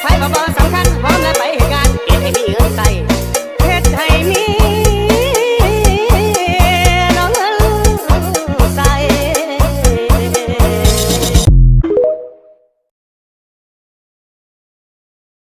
ไฟบ่บ่สำคัญพร้อมแล้วไป